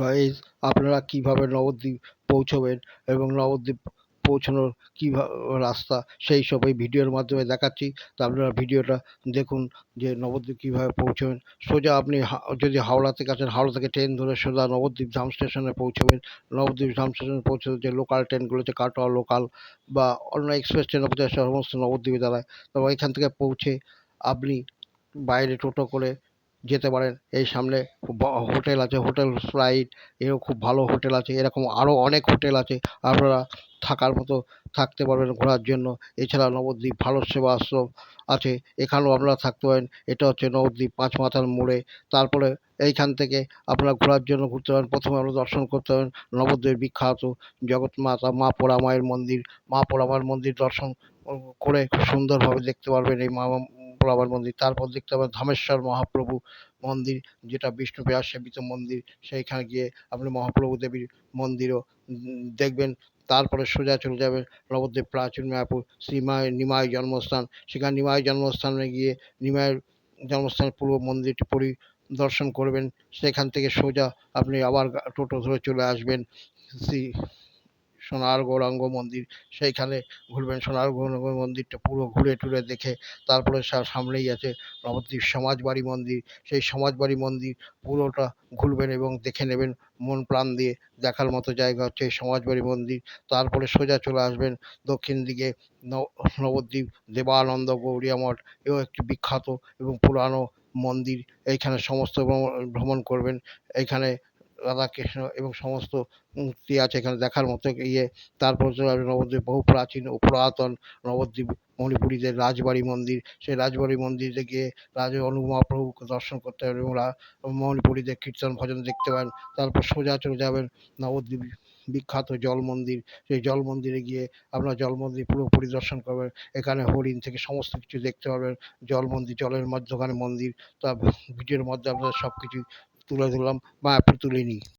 Guys আপনারা কীভাবে নবদ্বীপ পৌঁছবেন এবং নবদ্বীপ পৌঁছানোর কীভা, রাস্তা, সেই সব এই ভিডিওর মাধ্যমে দেখাচ্ছি। তা আপনারা ভিডিওটা দেখুন যে নবদ্বীপ কীভাবে পৌঁছবেন। সোজা আপনি যদি হাওড়া থেকে আসেন, হাওড়া থেকে ট্রেন ধরে সোজা নবদ্বীপ ধাম স্টেশনে পৌঁছবেন। নবদ্বীপ ধাম স্টেশনে পৌঁছে যে লোকাল ট্রেনগুলোতে কাটোয়া লোকাল বা অন্য এক্সপ্রেস ট্রেনও সমস্ত নবদ্বীপে দাঁড়ায়। তবে এখান থেকে পৌঁছে আপনি বাইরে টোটো করে যেতে পারেন। এই সামনে হোটেল আছে, হোটেল ফ্লাইট, এও খুব ভালো হোটেল আছে। এরকম আরও অনেক হোটেল আছে, আপনারা থাকার মতো থাকতে পারবেন ঘোরার জন্য। এছাড়া নবদ্বীপ ভারত সেবা আশ্রম আছে, এখানেও আপনারা থাকতে পারেন। এটা হচ্ছে নবদ্বীপ পাঁচ মাথার মোড়ে। তারপরে এইখান থেকে আপনারা ঘোরার জন্য ঘুরতে পারেন। প্রথমে আপনারা দর্শন করতে পারেন নবদ্বীপের বিখ্যাত জগৎ মাতা মা পোড়া মায়ের মন্দির। মা পোড়া মায়ের মন্দির দর্শন করে খুব সুন্দরভাবে দেখতে পারবেন এই মা পোড়ামার মন্দির, তারপর দেখতে পাবেন ধামেশ্বর মহাপ্রভু মন্দির, যেটা বিষ্ণুপ্রিয়ার সেবিত মন্দির, সেইখানে গিয়ে আপনি মহাপ্রভু দেবীর মন্দিরও দেখবেন। তারপরে সোজা চলে যাবেন নবদ্বীপ প্রাচীন মায়াপুর শ্রীমায় নিমাই জন্মস্থান। সেখানে নিমাই জন্মস্থানে গিয়ে নিমাইয়ের জন্মস্থানের পুরো মন্দিরটি পরিদর্শন করবেন। সেখান থেকে সোজা আপনি আবার টোটো ধরে চলে আসবেন শ্রী সোনার গৌরাঙ্গ মন্দির। সেইখানে ঘুরবেন, সোনার গৌরাঙ্গ মন্দিরটা পুরো ঘুরে টুরে দেখে তারপরে সামনেই আছে নবদ্বীপ সমাজবাড়ি মন্দির। সেই সমাজবাড়ি মন্দির পুরোটা ঘুরবেন এবং দেখে নেবেন, মন প্রাণ দিয়ে দেখার মতো জায়গা হচ্ছে সমাজবাড়ি মন্দির। তারপরে সোজা চলে আসবেন দক্ষিণ দিকে নবদ্বীপ, দেবানন্দ গৌড়িয়া মঠ এও একটি বিখ্যাত এবং পুরানো মন্দির। এইখানে সমস্ত ভ্রমণ করবেন। এইখানে রাধাকৃষ্ণ এবং সমস্ত মূর্তি আছে এখানে দেখার মতো ইয়ে। তারপর নবদ্বীপ, বহু প্রাচীন ও পুরাতন নবদ্বীপ, মণিপুরীদের রাজবাড়ি মন্দির। সেই রাজবাড়ি মন্দিরে গিয়ে রাজা অনুপ মহাপ্রভুকে দর্শন করতে পারবেন এবং মণিপুরীদের কীর্তন ভজন দেখতে পারেন তারপর সোজা চলে যাবেন নবদ্বীপ বিখ্যাত জল মন্দির। সেই জল মন্দিরে গিয়ে আপনারা জল মন্দির পুরো পরিদর্শন করবেন। এখানে হরিণ থেকে সমস্ত কিছু দেখতে পারবেন জল মন্দির, জলের মধ্যখানে মন্দির তা ভিডিওর মধ্যে আপনাদের সব কিছু তুলে ধরলাম মায়াপুর তুলে নিই